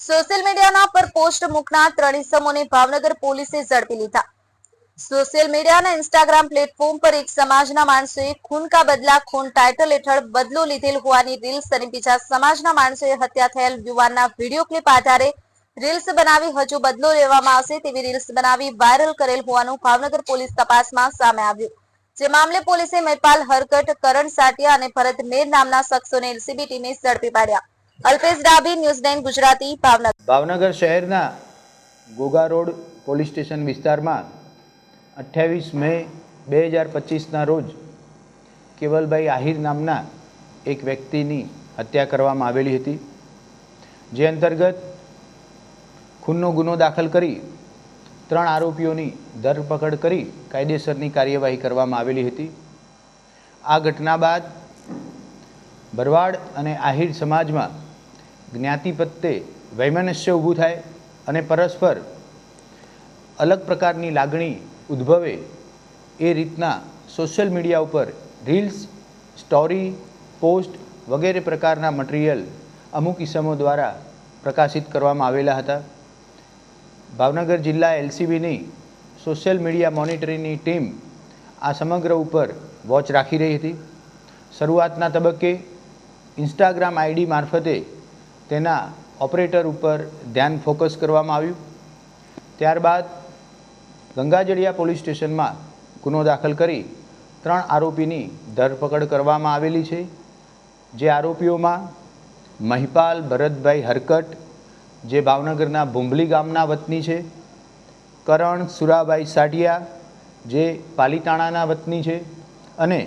Social મીડિયાના પર post મૂકનાર ત્રણ ઇસમોને ભાવનગર પોલીસે ઝડપી લીધા. સોશિયલ મીડિયાના ઇન્સ્ટાગ્રામ પ્લેટફોર્મ પર એક સમાજના માણસોએ ખૂન કા બદલા, ખૂન ટાઇટલ હેઠળ બદલો લીધેલ હોવાની રીલ્સ અને બીજા સમાજના માણસોએ હત્યા થયેલ યુવાનના વીડિયો ક્લિપ આધારે રીલ્સ બનાવી હજુ બદલો લેવામાં આવશે તેવી રીલ્સ બનાવી વાયરલ કરેલ હોવાનું ભાવનગર પોલીસ તપાસમાં સામે આવ્યું. જે મામલે પોલીસે મહેપાલ હરકટ કરણ સાટિયા અને ભરત મેર નામના શખ્સોને એલસીબી ટીમે ઝડપી પાડ્યા. Alpesh Dabhi, news nine Gujarati, Bhavnagar. Bhavnagar શહેરના ગોગા રોડ પોલીસ સ્ટેશન વિસ્તારમાં અઠ્યાવીસ મે બે હજાર પચીસના રોજ કેવલભાઈ આહિર નામના એક વ્યક્તિની હત્યા કરવામાં આવેલી હતી, જે અંતર્ગત ખૂનનો ગુનો દાખલ કરી ત્રણ આરોપીઓની ધરપકડ કરી કાયદેસરની કાર્યવાહી કરવામાં આવેલી હતી. આ ઘટના બાદ ભરવાડ અને આહિર સમાજમાં જ્ઞાતિપત્તે વૈમનસ્ય ઊભું થાય અને પરસ્પર અલગ પ્રકારની લાગણી ઉદ્ભવે એ રીતના સોશિયલ મીડિયા ઉપર રીલ્સ, સ્ટોરી, પોસ્ટ વગેરે પ્રકારના મટીરિયલ અમુક ઇસમો દ્વારા પ્રકાશિત કરવામાં આવેલા હતા. ભાવનગર જિલ્લા એલસીબીની સોશિયલ મીડિયા મોનિટરિંગની ટીમ આ સમગ્ર ઉપર વોચ રાખી રહી હતી. શરૂઆતના તબક્કે ઇન્સ્ટાગ્રામ આઈડી મારફતે તેના ઓપરેટર ઉપર ધ્યાન ફોકસ કરવામાં આવ્યું. ત્યારબાદ ગંગાજળિયા પોલીસ સ્ટેશનમાં ગુનો દાખલ કરી ત્રણ આરોપીની ધરપકડ કરવામાં આવેલી છે. જે આરોપીઓમાં મહિપાલ ભરતભાઈ હરકટ જે ભાવનગરના ભૂંભલી ગામના વતની છે. કરણ, સુરાભાઈ સાઢિયા જે પાલીતાણાના વતની છે અને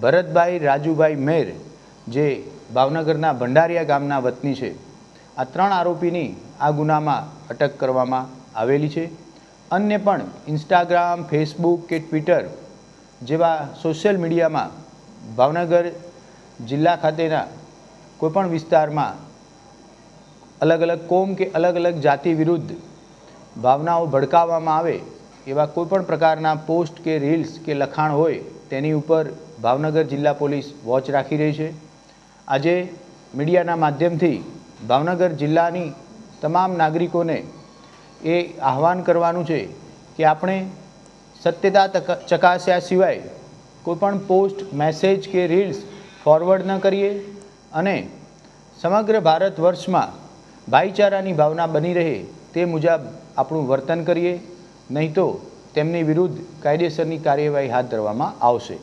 ભરતભાઈ, રાજુભાઈ મેર જે ભાવનગરના ભંડારિયા ગામના વતની છે. આ ત્રણ આરોપીની આ ગુનામાં અટક કરવામાં આવેલી છે. અન્ય પણ ઇન્સ્ટાગ્રામ, ફેસબુક કે ટ્વિટર જેવા સોશિયલ મીડિયામાં ભાવનગર જિલ્લા ખાતેના કોઈપણ વિસ્તારમાં અલગ અલગ કોમ કે અલગ અલગ જાતિ વિરુદ્ધ ભાવનાઓ ભડકાવવામાં આવે, એવા કોઈપણ પ્રકારના પોસ્ટ કે રીલ્સ કે લખાણ હોય, તેની ઉપર ભાવનગર જિલ્લા પોલીસ વોચ રાખી રહી છે. આજે મીડિયાના માધ્યમથી ભાવનગર જિલ્લાની તમામ નાગરિકોને એ આહવાન કરવાનું છે કે આપણે સત્યતા ચકાસ્યા સિવાય કોઈપણ પોસ્ટ, મેસેજ કે રીલ્સ ફોરવર્ડ ન કરીએ અને સમગ્ર ભારત વર્ષમાં ભાઈચારાની ભાવના બની રહે તે મુજબ આપણું વર્તન કરીએ, નહીં તો તેમની વિરુદ્ધ કાયદેસરની કાર્યવાહી હાથ ધરવામાં આવશે.